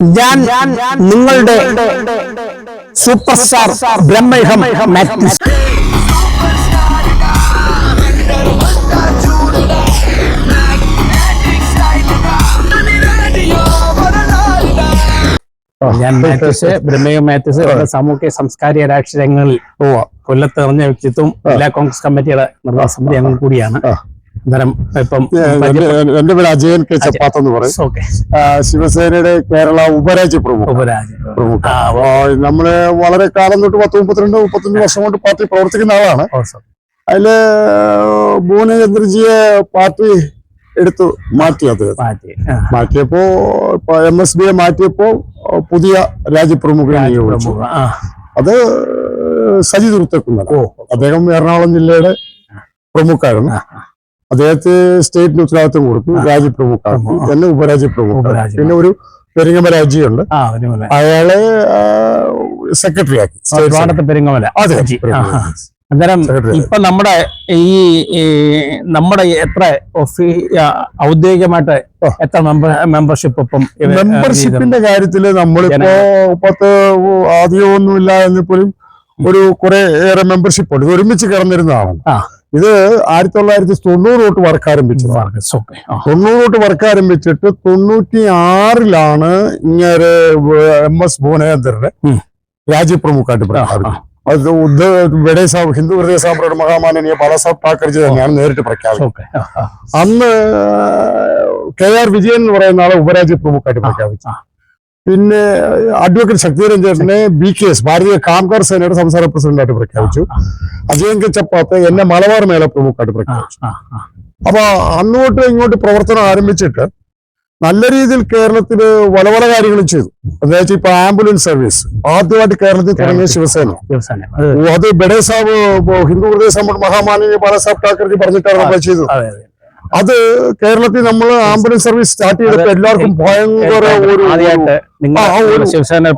ഞാൻ നിങ്ങളുടെ super star Bramayugam Mathews ഞാൻ മാത്യൂസ് ബ്രഹ്മയോ മാത്യൂസ് സാമൂഹ്യ സംസ്കാരിക രാഷ്ട്രീയങ്ങളിൽ കൊല്ലത്ത് നിറഞ്ഞ വ്യക്തിത്വം ജില്ലാ കോൺഗ്രസ് കമ്മിറ്റിയുടെ നിർവാഹ സമിതി അംഗം കൂടിയാണ്. ഇപ്പം എന്റെ- പേര് അജയൻ കെ ചപ്പാത്ത് എന്ന് പറയും ശിവസേനയുടെ കേരള ഉപരാജ്യ പ്രമുഖ. പ്രമുഖ. നമ്മൾ വളരെ കാലം തൊട്ട് പത്ത് മുപ്പത്തിരണ്ട് മുപ്പത്തഞ്ച് വർഷം കൊണ്ട് പാർട്ടി പ്രവർത്തിക്കുന്ന ആളാണ്. അതിൽ ഭുവനചന്ദ്രജിയെ പാർട്ടി എടുത്തു മാറ്റി അത്. മാറ്റിയപ്പോ എം എസ് ബിയെ മാറ്റിയപ്പോ പുതിയ രാജ്യപ്രമുഖ അത് സജി ദുർത്തക്കുന്ന അദ്ദേഹം എറണാകുളം ജില്ലയുടെ പ്രമുഖായിരുന്നു. അദ്ദേഹത്തെ സ്റ്റേറ്റിന് ഉത്തരവാദിത്വം കൊടുക്കും രാജ്യപ്രമുഖാണ് പ്രമുഖ. എന്നെ ഉപരാജ്യപ്രമുഖ ഉപരാജ്യ. പിന്നെ ഒരു പെരിങ്ങമ രാജ്യമുണ്ട് ആ ഒരു പോലെ അയാളെ സെക്രട്ടറി ആക്കി പെരുങ്ങമല. അതെ. അന്നേരം ഇപ്പൊ നമ്മുടെ ഈ നമ്മുടെ എത്ര ഔദ്യോഗികമായിട്ട്. എത്ര മെമ്പർ മെമ്പർഷിപ്പ് ഇപ്പം മെമ്പർഷിപ്പിന്റെ കാര്യത്തിൽ നമ്മളിപ്പോ പത്ത് ആദ്യമൊന്നുമില്ല എന്നിപ്പോഴും ഒരു കുറെ ഏറെ മെമ്പർഷിപ്പ് ഉണ്ട്. ഒരുമിച്ച് കിടന്നിരുന്നതാണ്. ഇത് ആയിരത്തി തൊള്ളായിരത്തി തൊണ്ണൂറ് തൊട്ട് വർക്ക് ആരംഭിച്ചത് Markets, okay. ആ. തൊണ്ണൂറ് തൊട്ട് വർക്ക് ആരംഭിച്ചിട്ട് തൊണ്ണൂറ്റി ആറിലാണ് ഇങ്ങനെ എം എസ് ഭുവനേന്ദ്രന്റെ രാജ്യപ്രമുഖായിട്ട് പ്രഖ്യാപിച്ചത് അത് ഉദ്ധ വെടേ സാബ് ഹിന്ദു ഹൃദയ സാമ്രാട്ട് മഹാമാനനീയ ബാലാസാബ് താക്കർജി തന്നെയാണ് നേരിട്ട് പ്രഖ്യാപിച്ചത് ആ. അന്ന് കെ ആർ വിജയൻ എന്ന് പറയുന്ന ആളെ ഉപരാജ്യ പ്രമുഖായിട്ട് പ്രഖ്യാപിച്ചു. പിന്നെ അഡ്വക്കേറ്റ് ശക്തിധരൻ ചേട്ടനെ ബി കെ എസ് ഭാരതീയ കാംകാർ സേനയുടെ സംസ്ഥാന പ്രസിഡന്റായിട്ട് പ്രഖ്യാപിച്ചു. അജയൻ കെ ചപ്പാത്ത് എന്നെ മലബാർ മേല പ്രമുഖായിട്ട് പ്രഖ്യാപിച്ചു. അപ്പൊ അങ്ങോട്ട് ഇങ്ങോട്ട് പ്രവർത്തനം ആരംഭിച്ചിട്ട് നല്ല രീതിയിൽ കേരളത്തിൽ പല പല കാര്യങ്ങളും ചെയ്തു. അതായത് ഇപ്പൊ ആംബുലൻസ് സർവീസ് ആദ്യമായിട്ട് കേരളത്തിൽ തുടങ്ങിയ ശിവസേന. അത് ബെഡേ സാബ് ഹിന്ദു ഹൃദയ സമ്മേളന മഹാമാനീയ ബാലാസാബ് ഠാക്കർജി പറഞ്ഞിട്ടാണ് നമ്മൾ ചെയ്തത്. അതെ, കേരളത്തിൽ നമ്മൾ ആംബുലൻസ് സർവീസ് സ്റ്റാർട്ട് ചെയ്തപ്പോൾ എല്ലാവർക്കും ഭയങ്കര ഒരു നിങ്ങൾ ശിവസേന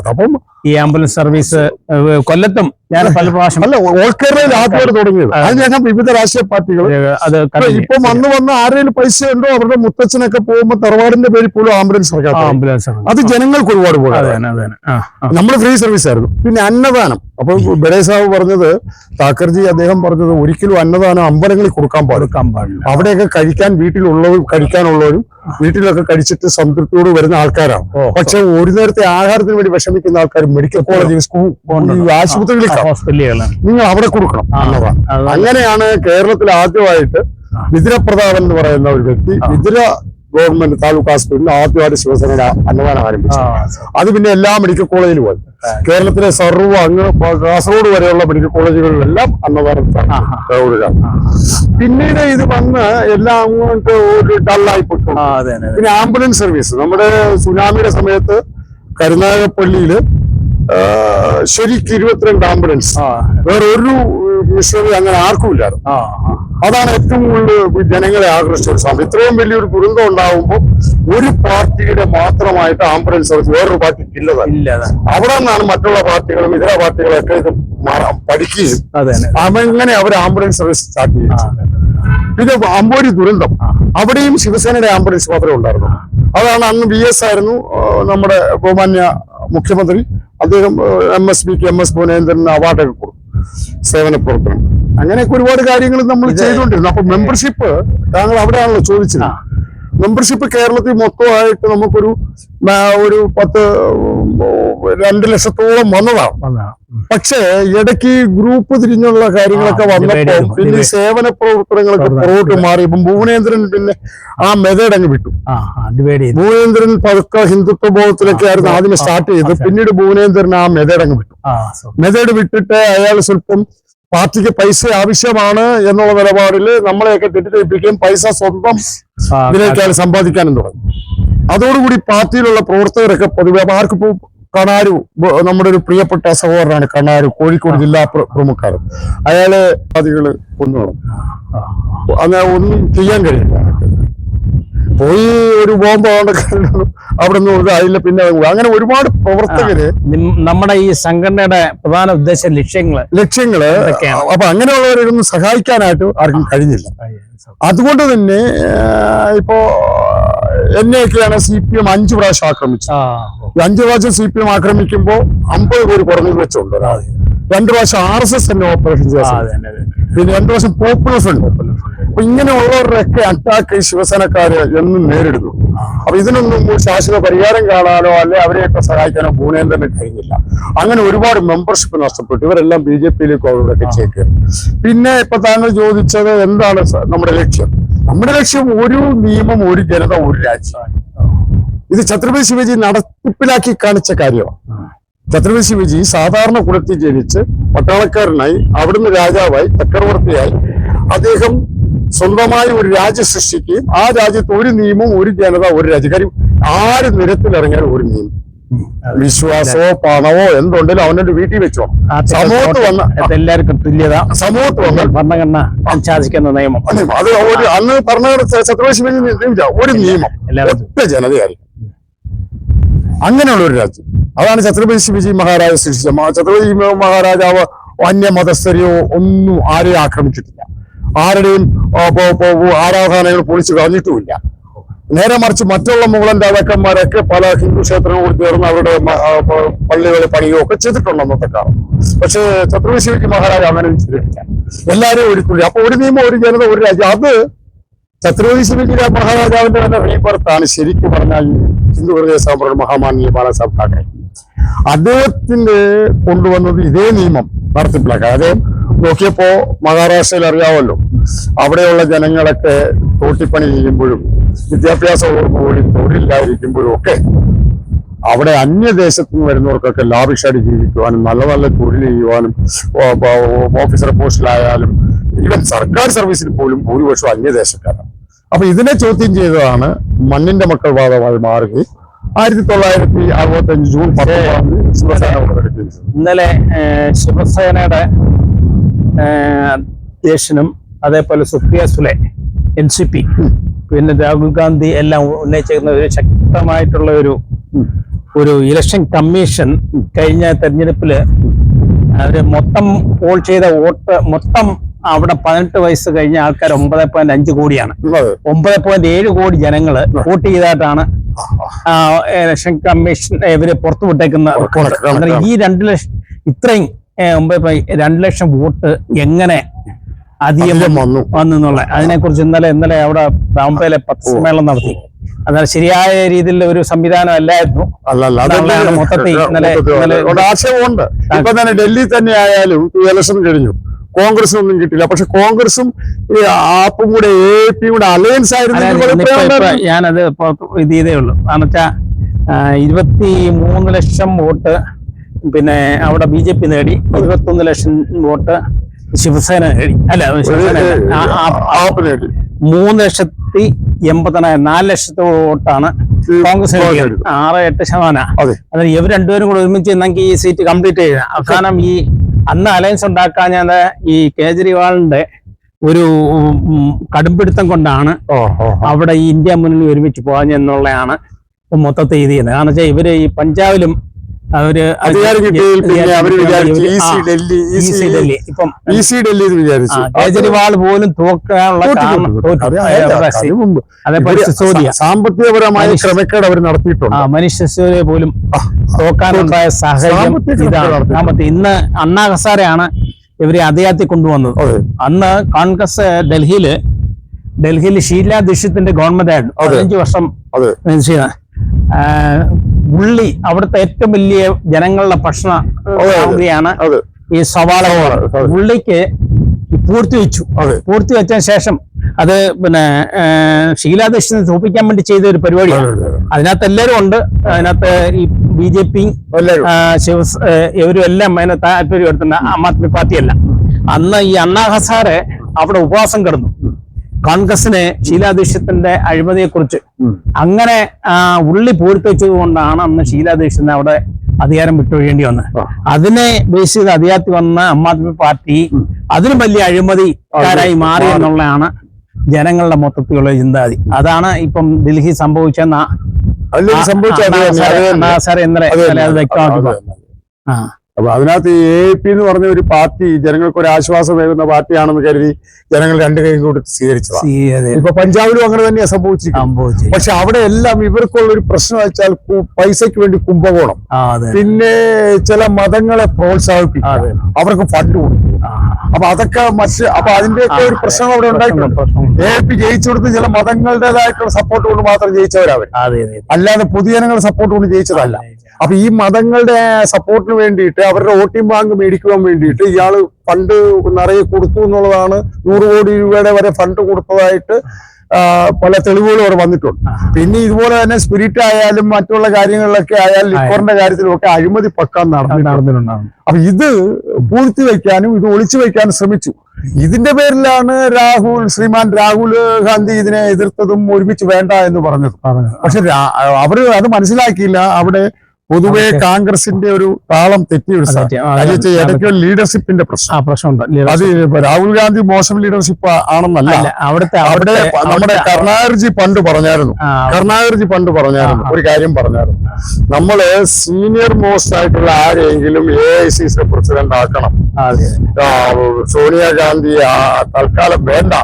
അതപ്പം ഈ ആംബുലൻസ് സർവീസ് കൊല്ലത്തും ഞാൻ പല പ്രാവശ്യം അല്ല ഓൾ കേരളയിൽ ആദ്യമായിട്ട് തുടങ്ങിയത്. അതെ. വിവിധ രാഷ്ട്രീയ പാർട്ടികൾ. അത് ഇപ്പൊ വന്ന് വന്ന് ആരെങ്കിലും പൈസ ഉണ്ടോ അവരുടെ മുത്തച്ഛനൊക്കെ പോകുമ്പോ തറവാടിന്റെ പേരിൽ പോലും ആംബുലൻസ് ആംബുലൻസ് അത് ജനങ്ങൾക്ക് ഒരുപാട്. നമ്മൾ ഫ്രീ സർവീസ് ആയിരുന്നു. പിന്നെ അന്നദാനം. അപ്പൊ ബഡേ സാബ് പറഞ്ഞത് താക്കർജി അദ്ദേഹം പറഞ്ഞത് ഒരിക്കലും അന്നദാനം അമ്പലങ്ങളിൽ കൊടുക്കാൻ പാടില്ല. അവിടെയൊക്കെ കഴിക്കാൻ വീട്ടിലുള്ളവരും കഴിക്കാനുള്ളവരും വീട്ടിലൊക്കെ കഴിച്ചിട്ട് സംതൃപ്തിയോട് വരുന്ന ആൾക്കാരാണ്. പക്ഷെ ഒരു നേരത്തെ ആഹാരത്തിന് വേണ്ടി വിഷമിക്കുന്ന ആൾക്കാർ മെഡിക്കൽ കോളേജ് സ്കൂൾ ആശുപത്രികളിൽ. നിങ്ങൾ അവിടെ കൊടുക്കണം അങ്ങനെയാണ് കേരളത്തിൽ ആദ്യമായിട്ട് വിതിര പ്രതാപൻ എന്ന് പറയുന്ന ഒരു വ്യക്തി. വിതുര ഗവൺമെന്റ് താലൂക്ക് ആശുപത്രിയിൽ ആദ്യമായിട്ട് ശിവസേനയുടെ അന്നദാനം ആരംഭിച്ചു അത് പിന്നെ എല്ലാ മെഡിക്കൽ കോളേജിലും പോയി. കേരളത്തിലെ സർവ അങ്ങ് കാസർഗോഡ് വരെയുള്ള മെഡിക്കൽ കോളേജുകളിലെല്ലാം അന്നദാനം. പിന്നീട് ഇത് വന്ന് എല്ലാം അങ്ങോട്ട് ഒരു ഡള്ളായി അതെ. പിന്നെ ആംബുലൻസ് സർവീസ്. നമ്മുടെ സുനാമിയുടെ സമയത്ത് കരുനാഗപ്പള്ളിയിൽ ശരിക്കും ഇരുപത്തിരണ്ട് ആംബുലൻസ്. വേറെ ഒരു മിഷനറി അങ്ങനെ ആർക്കും ഇല്ലായിരുന്നു. അതാണ് ഏറ്റവും കൂടുതൽ ജനങ്ങളെ ആകർഷിച്ച ഒരു സംഭവം ഇത്രയും വലിയൊരു ദുരന്തം ഉണ്ടാകുമ്പോൾ ഒരു പാർട്ടിയുടെ മാത്രമായിട്ട് ആംബുലൻസ് സർവീസ് വേറൊരു പാർട്ടിക്ക് ഇല്ലതാണ്. അവിടെ നിന്നാണ് മറ്റുള്ള പാർട്ടികളും ഇതര പാർട്ടികളൊക്കെ ഇത് പഠിക്കുകയും. അങ്ങനെ അവർ ആംബുലൻസ് സർവീസ് സ്റ്റാർട്ട് ചെയ്യും ഇത്. അമ്പോരി ദുരന്തം അവിടെയും ശിവസേനയുടെ ആംബുലൻസ് മാത്രമേ ഉണ്ടായിരുന്നു അതാണ് അന്ന് ബി എസ് ആയിരുന്നു നമ്മുടെ ബഹുമാന്യ മുഖ്യമന്ത്രി അദ്ദേഹം എം എസ് ബിക്ക് എം എസ് ഭുവനേന്ദ്രന് അവാർഡൊക്കെ കൊടുത്തു സേവന പ്രവർത്തനം അങ്ങനെയൊക്കെ ഒരുപാട് കാര്യങ്ങൾ നമ്മൾ ചെയ്തുകൊണ്ടിരുന്നു. അപ്പൊ മെമ്പർഷിപ്പ് താങ്കൾ അവിടെയാണല്ലോ ചോദിച്ചത്. മെമ്പർഷിപ്പ് കേരളത്തിൽ മൊത്തമായിട്ട് നമുക്കൊരു ഒരു പത്ത് രണ്ട് ലക്ഷത്തോളം വന്നതാണ്. പക്ഷേ ഇടയ്ക്ക് ഗ്രൂപ്പ് തിരിഞ്ഞുള്ള കാര്യങ്ങളൊക്കെ വന്നപ്പോ വന്നപ്പോൾ പിന്നെ സേവന പ്രവർത്തനങ്ങളൊക്കെ പ്രവർത്തനം. പുറകോട്ട് മാറി. ഇപ്പം ഭുവനേന്ദ്രൻ പിന്നെ ആ മെതേഡ് അങ്ങ് വിട്ടു. ഭുവനേന്ദ്രൻ പതുക്കെ ഹിന്ദുത്വ ബോധത്തിലൊക്കെ ആയിരുന്നു ആദ്യം സ്റ്റാർട്ട് ചെയ്ത് പിന്നീട് ഭുവനേന്ദ്രൻ ആ മെതേഡ് അങ്ങ് വിട്ടു. മെതേഡ് വിട്ടിട്ട് അയാൾ സ്വല്പം പാർട്ടിക്ക് പൈസ ആവശ്യമാണ് എന്നുള്ള നിലപാടിൽ നമ്മളെയൊക്കെ തെറ്റിദ്ധരിപ്പിക്കുകയും പൈസ സ്വന്തം ആ, ഇതിലേക്കാണ് സമ്പാദിക്കാനും തുടങ്ങി. അതോടുകൂടി പാർട്ടിയിലുള്ള പ്രവർത്തകരൊക്കെ പൊതുവെ ആർക്കിപ്പോ കണാരു നമ്മുടെ ഒരു പ്രിയപ്പെട്ട സഹോദരനാണ് കണാരു കോഴിക്കോട് ജില്ലാ പ്രമുഖർ. പ്രമുഖാരൻ അയാളെ പാതികൾ കൊന്നുകളഞ്ഞു ആ, അങ്ങനെ ഒന്നും ചെയ്യാൻ കഴിയില്ല. പോയി ഒരു ബോംബ് അവിടെ നിന്ന് അതില്ല പിന്നെ. അങ്ങനെ ഒരുപാട് പ്രവർത്തകര് നമ്മുടെ ഈ സംഘടനയുടെ പ്രധാന ഉദ്ദേശ ലക്ഷ്യങ്ങൾ ലക്ഷ്യങ്ങൾ? അപ്പൊ അങ്ങനെയുള്ളവരൊന്നും സഹായിക്കാനായിട്ട് ആർക്കും കഴിഞ്ഞില്ല അതുകൊണ്ട് തന്നെ ഇപ്പോ എന്നെയൊക്കെയാണ് സി പി എം അഞ്ചു പ്രാവശ്യം ആക്രമിച്ചത് അഞ്ചു പ്രാവശ്യം സി പി എം ആക്രമിക്കുമ്പോ അമ്പത് പേര് കുറഞ്ഞു വെച്ചുണ്ട് ഒരാൾ. രണ്ടു പ്രാവശ്യം ആർ എസ് എസ് തന്നെ ഓപ്പറേഷൻ അതെ. പിന്നെ രണ്ടു പ്രാവശ്യം പോപ്പുലർ ഫ്രണ്ട് അപ്പൊ ഇങ്ങനെയുള്ളവരുടെയൊക്കെ അറ്റാക്ക് ശിവസേനക്കാര് എന്നും നേരിടുന്നു. അപ്പൊ ഇതിനൊന്നും ശാശ്വത പരിഹാരം കാണാനോ അല്ലെ അവരെയൊക്കെ സഹായിക്കാനോ പൂനേന്ദ്രന് കഴിഞ്ഞില്ല. അങ്ങനെ ഒരുപാട് മെമ്പർഷിപ്പ് നഷ്ടപ്പെട്ടു. ഇവരെല്ലാം ബി ജെ പിയിലേക്ക് അവരുടെയൊക്കെ ചേക്കേറി. പിന്നെ ഇപ്പൊ താങ്കൾ ചോദിച്ചത് എന്താണ് നമ്മുടെ ലക്ഷ്യം? നമ്മുടെ ലക്ഷ്യം ഒരു നിയമം ഒരു ജനത ഒരു രാജ്യം. ഇത് ഛത്രപതി ശിവജി നടത്തിപ്പിലാക്കി കാണിച്ച കാര്യമാണ് ഛത്രപതി ശിവജി സാധാരണ കുലത്തിൽ ജനിച്ച് പട്ടാളക്കാരനായി അവിടുന്ന് രാജാവായി ചക്രവർത്തിയായി അദ്ദേഹം സ്വന്തമായി ഒരു രാജ്യം സൃഷ്ടിക്കുകയും ആ രാജ്യത്ത് ഒരു നിയമവും ഒരു ജനത ഒരു രാജ്യം കാര്യം ആര് നിരത്തിലിറങ്ങിയാൽ ഒരു നിയമം. വിശ്വാസമോ പണമോ എന്തുണ്ടെങ്കിലും അവനൊരു വീട്ടിൽ വെച്ചോ. സമൂഹത്ത് വന്ന എല്ലാവർക്കും തുല്യത. സമൂഹത്ത് വന്ന ഭരണഘടന അനുശാസിക്കുന്ന നിയമം. അത് ഒരു അന്ന് ഭരണഘടന നിയമിച്ച ഒരു നിയമം. ഒറ്റ ജനതയായി അങ്ങനെയുള്ള ഒരു രാജ്യം. അതാണ് ഛത്രപതി ശിവജി മഹാരാജ സൃഷ്ടിച്ച ഛത്രപതി മഹാരാജാവ് അന്യ മതസ്ഥരെയോ ഒന്നും ആരെയും ആക്രമിച്ചിട്ടില്ല. ആരുടെയും ആരാധനകൾ പൊളിച്ചു കളഞ്ഞിട്ടുമില്ല നേരെ മറിച്ച് മറ്റുള്ള മുഗളൻ രാജാക്കന്മാരൊക്കെ പല ഹിന്ദു ക്ഷേത്രങ്ങളോട് ചേർന്ന് അവരുടെ പള്ളികളെ പണിയോ ഒക്കെ ചെയ്തിട്ടുണ്ട് അന്നത്തെ കാലം. പക്ഷേ ഛത്രപതി ശിവജി മഹാരാജ അങ്ങനെ ചെയ്തിട്ടില്ല. എല്ലാവരും ഒരുക്കുള്ളി. അപ്പൊ ഒരു നിയമം ഒരു ജനത ഒരു രാജ്യം. അത് ഛത്രപതി ശിവജി മഹാരാജാവിന്റെ തന്നെ റീബർത്താണ് ശരിക്കും പറഞ്ഞാൽ ഹിന്ദു ഹൃദയ സാമ്രാജ്യ മഹാമാന്യ ബാലാസാബ് ഠാക്കറെ. അദ്ദേഹത്തിന്റെ കൊണ്ടുവന്നത് ഇതേ നിയമം നടത്തിപ്പിലാക്കാൻ അദ്ദേഹം നോക്കിയപ്പോ മഹാരാഷ്ട്രയിൽ അറിയാമല്ലോ അവിടെയുള്ള ജനങ്ങളൊക്കെ തോട്ടിപ്പണി ചെയ്യുമ്പോഴും വിദ്യാഭ്യാസത്തോടുകൂടി തൊഴിലില്ലാതിരിക്കുമ്പോഴും ഒക്കെ അവിടെ അന്യദേശത്തു നിന്ന് വരുന്നവർക്കൊക്കെ ലാഭിഷായിട്ട് ജീവിക്കുവാനും നല്ല നല്ല തൊഴിൽ ചെയ്യുവാനും ഓഫീസർ പോസ്റ്റിലായാലും ഈവൻ സർക്കാർ സർവീസിൽ പോലും ഭൂരിപക്ഷം അന്യദേശക്കാരാണ്. അപ്പൊ ഇതിനെ ചോദ്യം ചെയ്തതാണ് മണ്ണിന്റെ മക്കൾ വാദമായി മാറുകയും ആയിരത്തി തൊള്ളായിരത്തി അറുപത്തി അഞ്ച് ജൂൺ പത്തൊമ്പതാം തീയതി ശിവസേന ഇന്നലെ ശിവസേനയുടെ അധ്യക്ഷനും അതേപോലെ Supriya Sule N C P പിന്നെ രാഹുൽ ഗാന്ധി എല്ലാം ഉന്നയിച്ചിരുന്ന ഒരു ശക്തമായിട്ടുള്ള ഒരു ഒരു ഇലക്ഷൻ കമ്മീഷൻ കഴിഞ്ഞ തെരഞ്ഞെടുപ്പിൽ അവർ മൊത്തം പോൾ ചെയ്ത വോട്ട് മൊത്തം അവിടെ പതിനെട്ട് വയസ്സ് കഴിഞ്ഞ ആൾക്കാർ ഒമ്പത് പോയിന്റ് അഞ്ച് കോടിയാണ്. ഒമ്പത് പോയിന്റ് ഏഴ് കോടി ജനങ്ങൾ വോട്ട് ചെയ്തായിട്ടാണ് ആ, ഇലക്ഷൻ കമ്മീഷൻ ഇവർ പുറത്തു വിട്ടേക്കുന്ന റിപ്പോർട്ട് ഈ രണ്ട് ലക്ഷം ഇത്രയും രണ്ട് ലക്ഷം വോട്ട് എങ്ങനെ അധികം വന്നു. വന്നു എന്നുള്ള അതിനെ കുറിച്ച് ഇന്നലെ ഇന്നലെ അവിടെ ബോംബെയിലെ പത്രസമ്മേളനം നടത്തി. എന്നാൽ ശരിയായ രീതിയിലുള്ള ഒരു സംവിധാനം അല്ലായിരുന്നു. മൊത്തത്തിൽ ഇന്നലെ- ഇന്നലെ- ഒരു ആശയമുണ്ട്. ഇപ്പൊ തന്നെ ഡൽഹി തന്നെ ആയാലും ഇലക്ഷൻ കഴിഞ്ഞു. കോൺഗ്രസിനൊന്നും കിട്ടില്ല പക്ഷെ കോൺഗ്രസും ഈ ആപ്പും കൂടെ എ പിയും കൂടെ അലയൻസ് ആയിരുന്നു ഞാനത് ഇത് ചെയ്തേ ഉള്ളൂ. കാരണം വെച്ചാ ഇരുപത്തി മൂന്ന് ലക്ഷം വോട്ട് പിന്നെ അവിടെ ബി ജെ പി നേടി ഇരുപത്തൊന്ന് ലക്ഷം വോട്ട് ശിവസേന നേടി. അല്ല ശിവസേന മൂന്ന് ലക്ഷത്തി എൺപതിനായിരം നാല് ലക്ഷത്തി വോട്ടാണ് കോൺഗ്രസ്. ആറ് എട്ട് ശതമാനം. അതായത് അതിന് ഇവർ രണ്ടുപേരും കൂടെ ഒരുമിച്ച് നിന്നെങ്കിൽ ഈ സീറ്റ് കംപ്ലീറ്റ് ചെയ്യുക അവസാനം ഈ അന്ന് അലയൻസ് ഉണ്ടാക്കാൻ ഞാൻ ഈ കേജ്രിവാളിന്റെ ഒരു കടുംപിടുത്തം കൊണ്ടാണ് അവിടെ ഈ ഇന്ത്യ മുന്നിൽ ഒരുമിച്ച് പോകാഞ്ഞെന്നുള്ളതാണ് എന്നുള്ളതാണ് മൊത്തത്തിൽ ഇത് ചെയ്യുന്നത്. കാരണം വെച്ചാൽ ഇവർ ഈ പഞ്ചാബിലും അവർ അധികാരം കിട്ടിയതിൽ പിന്നെ അവർ വിചാരിച്ചു ഈസി ഡൽഹി ഈസി ഡൽഹി ഇപ്പം ഈസി ഡൽഹി എന്ന് വിചാരിച്ചു. കേജ്രിവാൾ പോലും തോക്കാനുള്ള സാമ്പത്തികപരമായ ക്രമക്കേട് അവർ നടത്തിയിട്ടുണ്ട്. മനുഷ്യ സിസോദിയ പോലും തോക്കാനുണ്ടായ സാഹചര്യം ഇതാണ്. ഇന്ന് അണ്ണാ ഹസാരെയാണ് ഇവരെ അധികാരത്തിൽ കൊണ്ടുവന്നത്. അന്ന് കോൺഗ്രസ് ഡൽഹിയിൽ ഡൽഹിയിൽ ഷീല ദീക്ഷിത്തിന്റെ ഗവൺമെന്റ് ആയിരുന്നു. പതിനഞ്ച് വർഷം ഉള്ളി അവിടുത്തെ ഏറ്റവും വലിയ ജനങ്ങളുടെ ഭക്ഷണ. സാമഗ്രിയാണ് ഈ സവാള. ഉള്ളിക്ക് പൂർത്തി വെച്ചു. പൂർത്തി വെച്ചതിന് ശേഷം അത് പിന്നെ ഷീലാ തോപ്പിക്കാൻ വേണ്ടി ചെയ്ത ഒരു പരിപാടിയാണ്. അതെ, അതെ. അതിനകത്ത് എല്ലാവരും ഉണ്ട്. അതിനകത്ത് ഈ ബി ജെ പി ആ, ഇവരും എല്ലാം അതിനെ താല്പര്യം എടുത്തിട്ടുണ്ട് ആം ആദ്മി പാർട്ടിയല്ല. അന്ന് ഈ അണ്ണാ ഹസാരെ അവിടെ ഉപവാസം കിടന്നു. കോൺഗ്രസിന് ഷീലാദീക്ഷത്തിന്റെ അഴിമതിയെ കുറിച്ച് അങ്ങനെ ഉള്ളി പൂഴ്ത്തി വെച്ചത് കൊണ്ടാണ് അന്ന് ഷീലാദീക്ഷത്തിന് അവിടെ അധികാരം വിട്ടൊഴിയേണ്ടി വന്നത് അതിനെ ബേസ് ചെയ്ത് അധികാരത്തിൽ വന്ന ആം ആദ്മി പാർട്ടി അതിനും വലിയ അഴിമതിക്കാരായി മാറി മാറി. എന്നുള്ളതാണ് ജനങ്ങളുടെ മൊത്തത്തിലുള്ള ചിന്താഗതി അതാണ് ഇപ്പം ഡൽഹി സംഭവിച്ച. സാർ ഇന്നലെ അത് ഇന്നലെ അത് തന്നെ. വ്യക്തമാക്കി അത് പറഞ്ഞു. തന്നെ. ആ അപ്പൊ അതിനകത്ത് എ പി എന്ന് പറഞ്ഞ ഒരു പാർട്ടി ജനങ്ങൾക്ക് ഒരു ആശ്വാസം വേകുന്ന പാർട്ടിയാണെന്ന് കരുതി ജനങ്ങൾ രണ്ടു കൈ കൂടി സ്വീകരിച്ചതാണ്. ഇപ്പൊ പഞ്ചാബിലും അങ്ങനെ തന്നെയാണ് സംഭവിച്ചിരിക്കുന്നത്. സംഭവിച്ചു പക്ഷെ അവിടെ എല്ലാം ഇവർക്കുള്ള ഒരു പ്രശ്നം വെച്ചാൽ പൈസയ്ക്ക് വേണ്ടി കുംഭകോണം. പിന്നെ ചില മതങ്ങളെ പ്രോത്സാഹിപ്പിക്കും. അവർക്ക് ഫണ്ട് കൊടുക്കും അപ്പൊ അതൊക്കെ മറ്റ് അപ്പൊ അതിന്റെയൊക്കെ ഒരു പ്രശ്നം അവിടെ ഉണ്ടായിട്ടുണ്ട്. എ പി ജയിച്ചു കൊടുത്ത് ചില മതങ്ങളുടേതായിട്ടുള്ള സപ്പോർട്ട് കൊണ്ട് മാത്രം ജയിച്ചവരവർ അതെ അല്ലാതെ പൊതുജനങ്ങളുടെ സപ്പോർട്ട് കൊണ്ട് ജയിച്ചതല്ല. അപ്പൊ ഈ മതങ്ങളുടെ സപ്പോർട്ടിന് വേണ്ടിയിട്ട് അവരുടെ വോട്ടിംഗ് ബാങ്ക് മേടിക്കുവാൻ വേണ്ടിയിട്ട് ഇയാൾ ഫണ്ട് നിറയെ കൊടുത്തു എന്നുള്ളതാണ് നൂറ് കോടി രൂപയുടെ വരെ ഫണ്ട് കൊടുത്തതായിട്ട് പല തെളിവുകളും അവിടെ വന്നിട്ടുണ്ട്. പിന്നെ ഇതുപോലെ തന്നെ സ്പിരിറ്റ് ആയാലും മറ്റുള്ള കാര്യങ്ങളിലൊക്കെ ആയാലും ലിക്കോറിന്റെ കാര്യത്തിലും ഒക്കെ അഴിമതി പക്കാൻ നടന്നിട്ടുണ്ടാകും അപ്പൊ ഇത് പൂഴ്ത്തി വെക്കാനും ഇത് ഒളിച്ചു വെക്കാനും ശ്രമിച്ചു. ഇതിന്റെ പേരിലാണ് രാഹുൽ ശ്രീമാൻ രാഹുൽ ഗാന്ധി ഇതിനെ എതിർത്തതും ഒരുമിച്ച് വേണ്ട എന്ന് പറഞ്ഞത്. പക്ഷെ അവർ അത് മനസ്സിലാക്കിയില്ല. അവിടെ പൊതുവെ കോൺഗ്രസിന്റെ ഒരു താളം തെറ്റിയ ഒരു ഇടയ്ക്ക് ലീഡർഷിപ്പിന്റെ പ്രശ്നം. പ്രശ്നമുണ്ട്. അത് രാഹുൽ ഗാന്ധി മോശം ലീഡർഷിപ്പ് ആണെന്നല്ല. അവിടുത്തെ അവിടെ നമ്മുടെ കരുണാകർജി പണ്ട് പറഞ്ഞായിരുന്നു. കരുണാകർജി പണ്ട് പറഞ്ഞായിരുന്നു. ഒരു കാര്യം പറഞ്ഞായിരുന്നു. നമ്മൾ സീനിയർ മോസ്റ്റ് ആയിട്ടുള്ള ആരെങ്കിലും A I C C president ആക്കണം സോണിയാഗാന്ധി തൽക്കാലം വേണ്ട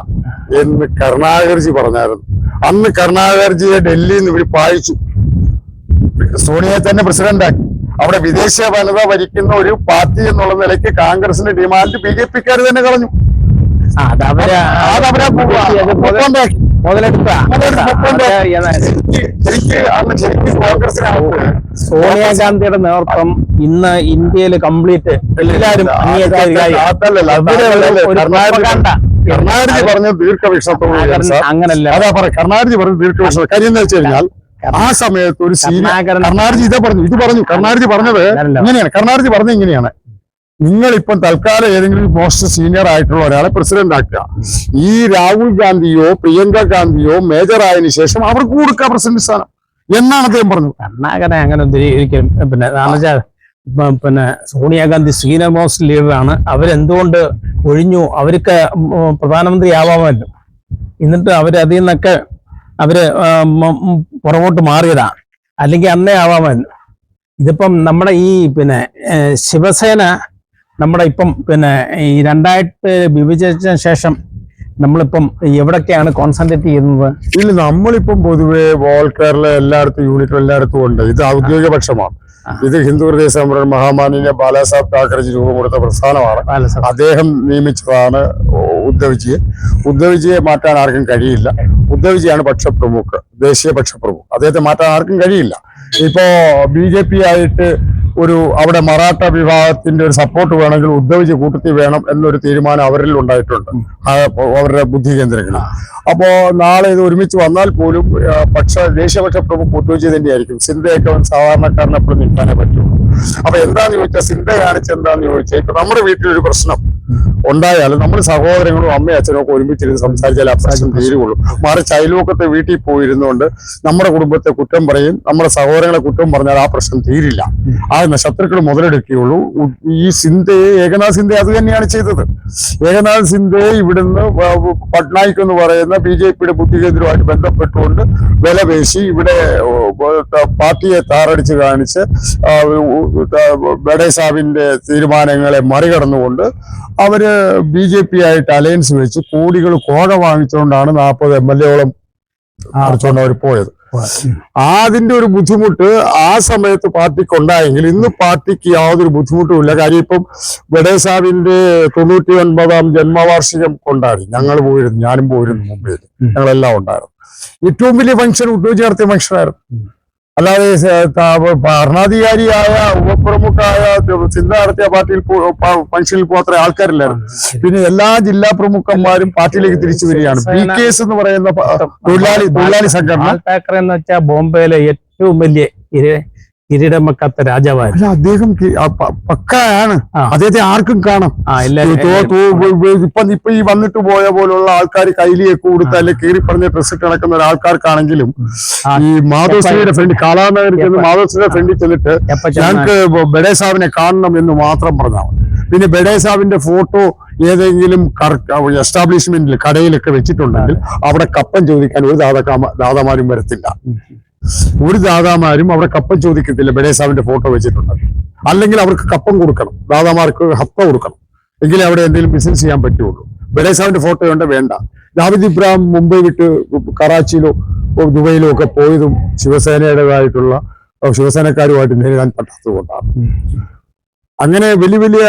എന്ന് കരുണാകർജി പറഞ്ഞായിരുന്നു. അന്ന് കരുണാകർജിയെ ഡൽഹിയിൽ നിന്ന് ഇവർ പായിച്ചു. സോണിയെ തന്നെ പ്രസിഡന്റാക്കി അവിടെ വിദേശ വനിത ഭരിക്കുന്ന ഒരു പാർട്ടി എന്നുള്ള നിലയ്ക്ക് കോൺഗ്രസിന്റെ ഡിമാൻഡ് ബി ജെ പിക്കാർ തന്നെ കളഞ്ഞു. സോണിയാഗാന്ധിയുടെ നേതൃത്വം ഇന്ന് ഇന്ത്യയിൽ കംപ്ലീറ്റ് എല്ലാവരും കരുണാകരജി പറഞ്ഞ ദീർഘവീക്ഷണത്തോട് അങ്ങനല്ല. അതാ പറ കരുണാകരജി പറഞ്ഞു ദീർഘവീക്ഷണം കാര്യം എന്താ വെച്ച് കഴിഞ്ഞാൽ ആ സമയത്ത് ഒരു സീനിയർ കർണാടജി ഇതാ പറഞ്ഞു ഇത് പറഞ്ഞു കർണാടജി പറഞ്ഞത്. ഇങ്ങനെയാണ്. കർണാടജി പറഞ്ഞത് ഇങ്ങനെയാണ്. നിങ്ങൾ ഇപ്പം തൽക്കാലം ഏതെങ്കിലും മോസ്റ്റ് സീനിയർ ആയിട്ടുള്ള ഒരാളെ പ്രസിഡന്റ് ആക്കുക. ഈ രാഹുൽ ഗാന്ധിയോ പ്രിയങ്ക ഗാന്ധിയോ മേജർ ആയതിനു ശേഷം അവർക്ക് കൊടുക്കുക പ്രസിഡന്റ് സ്ഥാനം. എന്നാണ് അദ്ദേഹം പറഞ്ഞത്. കർണാകരൻ അങ്ങനെ ഒരിക്കലും പിന്നെ പിന്നെ സോണിയാഗാന്ധി സീനിയർ മോസ്റ്റ് ലീഡറാണ് അവരെന്തുകൊണ്ട് ഒഴിഞ്ഞു? അവർക്ക് പ്രധാനമന്ത്രി ആവാമല്ലോ. എന്നിട്ട് അവരതിൽ നിന്നൊക്കെ അവർ പുറകോട്ട് മാറിയതാ. അല്ലെങ്കിൽ അന്നേ ആവാമായിരുന്നു. ഇതിപ്പം നമ്മുടെ ഈ പിന്നെ ശിവസേന നമ്മുടെ ഇപ്പം പിന്നെ ഈ രണ്ടായിട്ട് വിഭജിച്ചതിന് ശേഷം നമ്മളിപ്പം എവിടൊക്കെയാണ് കോൺസെൻട്രേറ്റ് ചെയ്യുന്നത്? ഇല്ല നമ്മളിപ്പം പൊതുവേ കേരള എല്ലായിടത്തും യൂണിറ്റും എല്ലായിടത്തും ഉണ്ട്. ഇത് ഔദ്യോഗിക പക്ഷമാണ്. ഇത് ഹിന്ദു ഹൃദയ സംരംഭം മഹാമാന്യ ബാലാസാഹബ് താക്കറെജി രൂപം കൊടുത്ത പ്രസ്ഥാനമാണ്. അദ്ദേഹം നിയമിച്ചതാണ് ഉദ്ധവിജിയെ. ഉദ്ധവിജിയെ മാറ്റാൻ ആർക്കും കഴിയില്ല. ഉദ്ധവിജിയാണ് പക്ഷപ്രമുഖ് ദേശീയ പക്ഷപ്രമുഖ്. അദ്ദേഹത്തെ മാറ്റാൻ ആർക്കും കഴിയില്ല. ഇപ്പോ ബി ജെ പി ആയിട്ട് ഒരു അവിടെ മറാഠ വിഭാഗത്തിന്റെ ഒരു സപ്പോർട്ട് വേണമെങ്കിൽ ഉദ്ധവിച്ച് കൂട്ടത്തിൽ വേണം എന്നൊരു തീരുമാനം അവരിൽ ഉണ്ടായിട്ടുണ്ട്. അവരുടെ ബുദ്ധി കേന്ദ്രങ്ങളിൽ. അപ്പോ നാളെ ഇത് ഒരുമിച്ച് വന്നാൽ പോലും പക്ഷ ദേശീയപക്ഷ പ്രമുഖ ഉദ്ധവിച്ച് തന്നെയായിരിക്കും സിന്ധയൊക്കെ സാധാരണക്കാരനെപ്പോഴും നിൽക്കാനേ പറ്റുള്ളൂ. അപ്പൊ എന്താന്ന് ചോദിച്ചാൽ സിന്ധ കാണിച്ച് എന്താന്ന് ചോദിച്ചാൽ ഇപ്പൊ നമ്മുടെ വീട്ടിലൊരു പ്രശ്നം. ഉണ്ടായാലും നമ്മൾ സഹോദരങ്ങളും അമ്മയും അച്ഛനും ഒക്കെ ഒരുമിച്ചിരുന്ന് സംസാരിച്ചാൽ അപ്രാവശ്യം തീരുകയുള്ളൂ മറിച്ച് അയൽവക്കത്തെ വീട്ടിൽ പോയിരുന്നുകൊണ്ട് നമ്മുടെ കുടുംബത്തെ കുറ്റം പറയും നമ്മുടെ സഹോദരങ്ങളെ കുറ്റം പറഞ്ഞാൽ ആ പ്രശ്നം തീരില്ല. ആ ശത്രുക്കൾ മുതലെടുക്കുകയുള്ളൂ. ഈ സിന്ധയെ ഏകനാഥ് സിന്ധെ അത് തന്നെയാണ് ചെയ്തത്. ഏകനാഥ് സിന്ധെ ഇവിടുന്ന് പട്നായിക് എന്ന് പറയുന്ന ബി ജെ പിയുടെ ബുദ്ധി കേന്ദ്രവുമായിട്ട് ബന്ധപ്പെട്ടുകൊണ്ട് വില പേശി ഇവിടെ പാർട്ടിയെ താറടിച്ച് കാണിച്ച് ബഡേ സാഹിബിന്റെ തീരുമാനങ്ങളെ മറികടന്നുകൊണ്ട് അവർ ബി ജെ പി ആയിട്ട് അലയൻസ് വെച്ച് കോടികൾ കോഴ വാങ്ങിച്ചുകൊണ്ടാണ് നാൽപ്പത് എം എൽ എയോളം മറിച്ചുകൊണ്ട് അവർ പോയത്. അതിന്റെ ഒരു ബുദ്ധിമുട്ട് ആ സമയത്ത് പാർട്ടിക്ക് ഉണ്ടായെങ്കിൽ ഇന്ന് പാർട്ടിക്ക് യാതൊരു ബുദ്ധിമുട്ടും ഇല്ല. കാര്യം ഇപ്പം ബഡേ സാഹിബിന്റെ തൊണ്ണൂറ്റി ഒൻപതാം ജന്മവാർഷികം കൊണ്ടാടി. ഞങ്ങൾ പോയിരുന്നു ഞാനും പോയിരുന്നു മുംബൈയിൽ. ഞങ്ങളെല്ലാം ഉണ്ടായിരുന്നു. ഏറ്റവും വലിയ ഫംഗ്ഷൻ ഉദ്യോഗി നടത്തിയ ഫംഗ്ഷനായിരുന്നു അല്ലാതെ ഭരണാധികാരിയായ ഉപപ്രമുഖായ ചിന്ത നടത്തിയ പാർട്ടിയിൽ മനുഷ്യനിൽ പ- പോകാത്ത ആൾക്കാരില്ലായിരുന്നു. പിന്നെ എല്ലാ ജില്ലാ പ്രമുഖന്മാരും പാർട്ടിയിലേക്ക് തിരിച്ചു വരികയാണ്. ബി കെ എസ് എന്ന് പറയുന്ന തൊഴിലാളി തൊഴിലാളി സംഘടന. ബാൽ എന്ന് വെച്ചാൽ ബോംബെയിലെ ഏറ്റവും വലിയ കിരീടം വെക്കാത്ത രാജാവായിരുന്നു അല്ല അദ്ദേഹം പക്കയാണ്. അദ്ദേഹത്തെ ആർക്കും കാണാം. ഇപ്പൊ ഇപ്പൊ ഈ വന്നിട്ട് പോയ പോലുള്ള ആൾക്കാർ കൈലിയൊക്കെ കൊടുത്ത അല്ലെങ്കിൽ കീറി പറഞ്ഞ ഡ്രസ്സ് കിടക്കുന്ന ഒരാൾക്കാർക്കാണെങ്കിലും ഈ മാധവശ്രീയുടെ ഫ്രണ്ട് കാലാനഗരിൽ ചെന്ന് മാധവശ്രീയുടെ ഫ്രണ്ടിൽ ചെന്നിട്ട് ഞങ്ങൾക്ക് ബഡേ സാഹിബിനെ കാണണം എന്ന് മാത്രം പറഞ്ഞാൽ പിന്നെ ബഡേ സാബിന്റെ ഫോട്ടോ ഏതെങ്കിലും എസ്റ്റാബ്ലിഷ്മെന്റിൽ കടയിലൊക്കെ വെച്ചിട്ടുണ്ടെങ്കിൽ അവിടെ കപ്പൻ ചോദിക്കാൻ ഒരു ദാതാക്കാ ദാതാമാരും വരത്തില്ല. ഒരു ദാതാമാരും അവിടെ കപ്പം ചോദിക്കത്തില്ല. ബഡേസാവിന്റെ ഫോട്ടോ വെച്ചിട്ടുണ്ട്. അല്ലെങ്കിൽ അവർക്ക് കപ്പം കൊടുക്കണം. ദാതാമാർക്ക് ഹത്ത കൊടുക്കണം. എങ്കിലേ അവിടെ എന്തെങ്കിലും ബിസിനസ് ചെയ്യാൻ പറ്റുള്ളൂ. ബഡേസാവിന്റെ ഫോട്ടോ ഉണ്ട് വേണ്ട. ജാവിദ് ഇബ്രാഹിം മുംബൈ വിട്ട് കറാച്ചിയിലോ ദുബൈയിലോ ഒക്കെ പോയതും ശിവസേനയുടേതായിട്ടുള്ള ശിവസേനക്കാരുമായിട്ട് നേരിടാൻ പറ്റാത്തത് കൊണ്ടാണ് അങ്ങനെ വലിയ വലിയ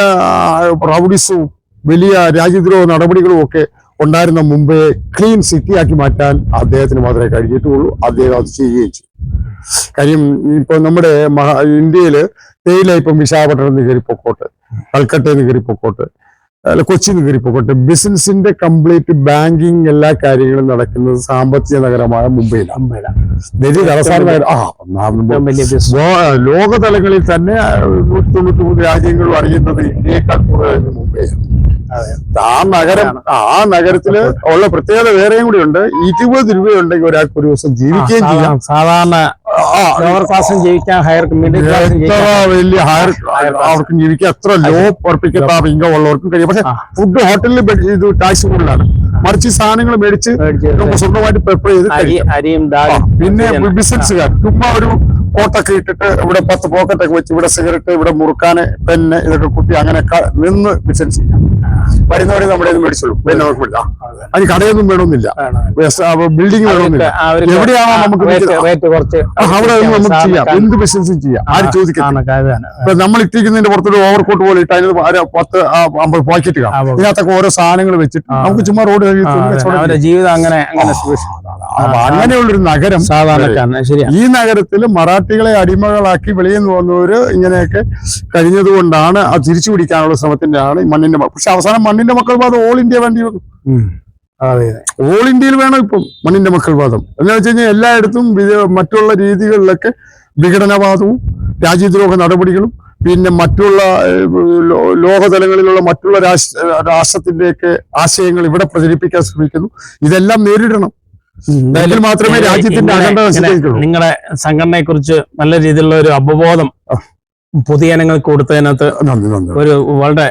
റൗഡിസവും വലിയ രാജ്യദ്രോഹ നടപടികളും ഒക്കെ ഉണ്ടായിരുന്ന മുംബൈയെ ക്ലീൻ സിറ്റിയാക്കി മാറ്റാൻ അദ്ദേഹത്തിന് മാത്രമേ കഴിഞ്ഞിട്ടുള്ളൂ. അദ്ദേഹം അത് ചെയ്യുകയും ചെയ്തു. കാര്യം ഇപ്പൊ നമ്മുടെ മഹാ ഇന്ത്യയിൽ തേയില ഇപ്പം വിശാഖപട്ടണം നിന്ന് കയറി പൊക്കോട്ട് കൽക്കട്ടയിൽ നിന്ന് കയറി പൊക്കോട്ട് അല്ല കൊച്ചി നിന്ന് കയറി പൊക്കോട്ട് ബിസിനസിന്റെ കംപ്ലീറ്റ് ബാങ്കിങ് എല്ലാ കാര്യങ്ങളും നടക്കുന്നത് സാമ്പത്തിക നഗരമായ മുംബൈയിലാണ്. തലസ്ഥാന നഗരം ആ ലോകതലങ്ങളിൽ തന്നെ നൂറ്റി തൊണ്ണൂറ്റി മൂന്ന് രാജ്യങ്ങളും അറിയുന്നത് ഇന്ത്യയെക്കാൾ കൂടുതൽ മുംബൈ. അതെ. ആ നഗരം ആ നഗരത്തിൽ ഉള്ള പ്രത്യേകത വേറെയും കൂടി ഉണ്ട്. ഇരുപത് രൂപയുണ്ടെങ്കിൽ ഒരാൾക്ക് ഒരു ദിവസം ജീവിക്കുകയും ചെയ്യാം. സാധാരണ ലോവർ ക്ലാസ്സും ജീവിക്കാം ഹയർ എത്ര വലിയ ഹയർ അവർക്കും ജീവിക്കാം എത്ര ലോ ഉറപ്പിക്കത്ത ഇൻകം ഉള്ളവർക്കും കഴിയും. പക്ഷെ ഫുഡ് ഹോട്ടലിൽ ഇത് ടാക്സ് കൂടുതലാണ്. മറിച്ച് സാധനങ്ങൾ മേടിച്ച് സ്വന്തമായിട്ട് പ്രിപ്പയർ ചെയ്ത് അരിയും പിന്നെ. ബിസിനസ്സുകാർ. ചുമ്മാ ഒരു കോട്ടൊക്കെ ഇട്ടിട്ട് ഇവിടെ പത്ത് പോക്കറ്റൊക്കെ വെച്ച് ഇവിടെ സിഗരറ്റ് ഇവിടെ മുറുക്കാന് പെന്ന് ഇതൊക്കെ കുട്ടി അങ്ങനെ നിന്ന് ബിസിനസ് ചെയ്യാം. വരുന്നവരെ നമ്മുടെ മേടിച്ചോളൂ. പിന്നെ നോക്കില്ല അതെ. അതിന് കടയൊന്നും വേണമെന്നില്ല. ബിൽഡിംഗ് വേണമെന്നില്ല. എവിടെയാണോ നമുക്ക് അവിടെ നമുക്ക് ചെയ്യാം. എന്ത് ബിസിനസ്സും ചെയ്യാം. ആര് ചോദിക്കാം ഇപ്പൊ നമ്മൾ ഇട്ടിരിക്കുന്നതിന്റെ പുറത്തൊരു ഓവർകോട്ട് പോലെ ഇട്ട് അതിന് പത്ത് അമ്പത് പോക്കറ്റ് കാണാം ഇതിനകത്തൊക്കെ ഓരോ സാധനങ്ങൾ വെച്ചിട്ട് നമുക്ക് ചുമ്മാ റോഡ്. ജീവിതം അങ്ങനെ അങ്ങനെ അങ്ങനെയുള്ളൊരു നഗരം സാധാരണക്കാരന് ശരിയാണ് ഈ നഗരത്തിൽ മറാഠികളെ അടിമകളാക്കി വെളിയിൽ നിന്ന് വന്നവര് ഇങ്ങനെയൊക്കെ കഴിഞ്ഞത് കൊണ്ടാണ് അത് തിരിച്ചു പിടിക്കാനുള്ള ശ്രമത്തിന്റെയാണ് ആണ് മണ്ണിന്റെ മക്കൾ പക്ഷെ അവസാനം മണ്ണിന്റെ മക്കൾ വാദം ഓൾ ഇന്ത്യ വേണ്ടി അതെ. ഓൾ ഇന്ത്യയിൽ വേണം ഇപ്പം മണ്ണിന്റെ മക്കൾ വാദം. എന്ന് വെച്ച് കഴിഞ്ഞാൽ എല്ലായിടത്തും മറ്റുള്ള രീതികളിലൊക്കെ വിഘടനവാദവും രാജ്യദ്രോഹ നടപടികളും പിന്നെ മറ്റുള്ള ലോകതലങ്ങളിലുള്ള മറ്റുള്ള രാഷ്ട്ര രാഷ്ട്രത്തിന്റെയൊക്കെ ആശയങ്ങൾ ഇവിടെ പ്രചരിപ്പിക്കാൻ ശ്രമിക്കുന്നു. ഇതെല്ലാം നേരിടണം. എങ്കിൽ മാത്രമേ രാജ്യത്തിന്റെ അഖണ്ഡത നിങ്ങളുടെ സംഘടനയെ കുറിച്ച് നല്ല രീതിയിലുള്ള ഒരു അവബോധം പൊതുജനങ്ങൾക്ക് കൊടുത്തതിനകത്ത് ഒരു വളരെ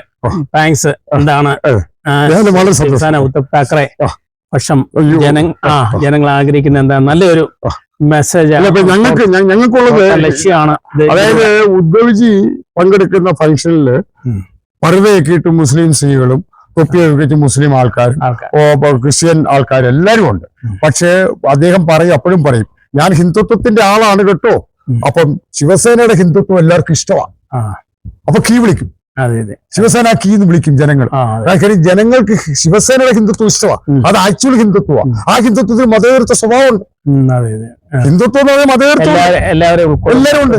താങ്ക്സ് എന്താണ് ഉദ്ധവ് താക്കറെ പക്ഷം. ജന ആ. ജനങ്ങൾ ആഗ്രഹിക്കുന്ന എന്താ നല്ലൊരു മെസ്സേജ് ഞങ്ങൾക്ക് ഞങ്ങൾക്കുള്ളത് ലക്ഷ്യമാണ് അതായത് ഉദ്ധവ്ജി പങ്കെടുക്കുന്ന ഫംഗ്ഷനിൽ പരതയൊക്കെ ഇട്ട് മുസ്ലിം സ്ത്രീകളും തൊപ്പിയൊക്കെ വെച്ച് മുസ്ലിം ആൾക്കാർ ക്രിസ്ത്യൻ ആൾക്കാർ എല്ലാവരും ഉണ്ട്. പക്ഷേ അദ്ദേഹം പറയും അപ്പോഴും പറയും ഞാൻ ഹിന്ദുത്വത്തിന്റെ ആളാണ് കേട്ടോ. അപ്പം ശിവസേനയുടെ ഹിന്ദുത്വം എല്ലാവർക്കും ഇഷ്ടമാണ്. അപ്പൊ കീ വിളിക്കും. ശിവസേന കീ എന്ന് വിളിക്കും ജനങ്ങൾ. കാര്യം ജനങ്ങൾക്ക് ശിവസേനയുടെ ഹിന്ദുത്വം ഇഷ്ടമാണ്. അത് ആക്ച്വൽ ഹിന്ദുത്വമാണ്. ആ ഹിന്ദുത്വത്തിൽ മതേതൃത്വ സ്വഭാവം ഉണ്ട് അതെ അതെ. ആ. ഹിന്ദുത്വം എന്ന് പറഞ്ഞാൽ മതേതരത്വം എല്ലാവരും ഉണ്ട്.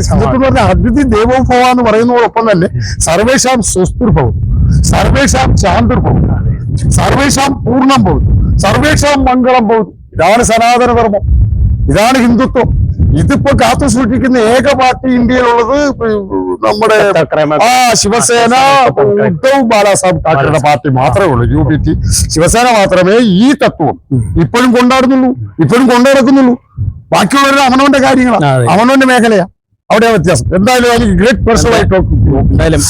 ഹിന്ദുത്വം എന്ന് പറഞ്ഞാൽ അതിഥി ദേവോ ഭവ എന്ന് പറയുന്നതോടൊപ്പം തന്നെ സർവേഷാം സ്വസ്തുർഭവം. സർവേഷാം ശാന്തിർഭവം സർവേഷാം പൂർണം ഭവം സർവേഷാം മംഗളം ഭവം ഇതാണ് സനാതനധർമ്മം ഇതാണ് ഹിന്ദുത്വം. ഇതിപ്പോ കാത്തു സൂക്ഷിക്കുന്ന ഏക പാർട്ടി ഇന്ത്യയിലുള്ളത് നമ്മുടെ ആ ശിവസേന ഉദ്ധവ് ബാലാസാഹബ് താക്കറുടെ പാർട്ടി മാത്രമേ ഉള്ളൂ യു പി ടി ശിവസേന മാത്രമേ ഈ തത്വം ഇപ്പോഴും കൊണ്ടാടുന്നുള്ളൂ ഇപ്പോഴും കൊണ്ടു നടക്കുന്നുള്ളൂ. ബാക്കിയുള്ളവരുടെ അവനവന്റെ കാര്യങ്ങളാണ് അമനോന്റെ അവനവന്റെ മേഖലയാ. അവിടെ വ്യത്യാസം. എന്തായാലും ഗ്രേറ്റ് എന്തായാലും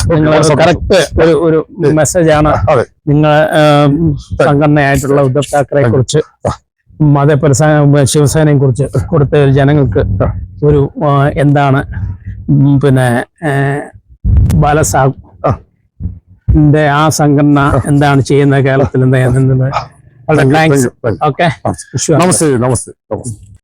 കറക്റ്റ് ഒരു ഒരു മെസ്സേജ് ആണ് അതെ. നിങ്ങൾ സംഘടനയായിട്ടുള്ള ഉദ്ധവ് താക്കറെ കുറിച്ച് അതേപോലെ ശിവസേനയെ കുറിച്ച് കൊടുത്ത ജനങ്ങൾക്ക് ഒരു എന്താണ് പിന്നെ ബാലസാഹു ആ. സംഘടന എന്താണ് ചെയ്യുന്നത് കേരളത്തിൽ എന്താ. ഓക്കെ നമസ്തേ നമസ്തേ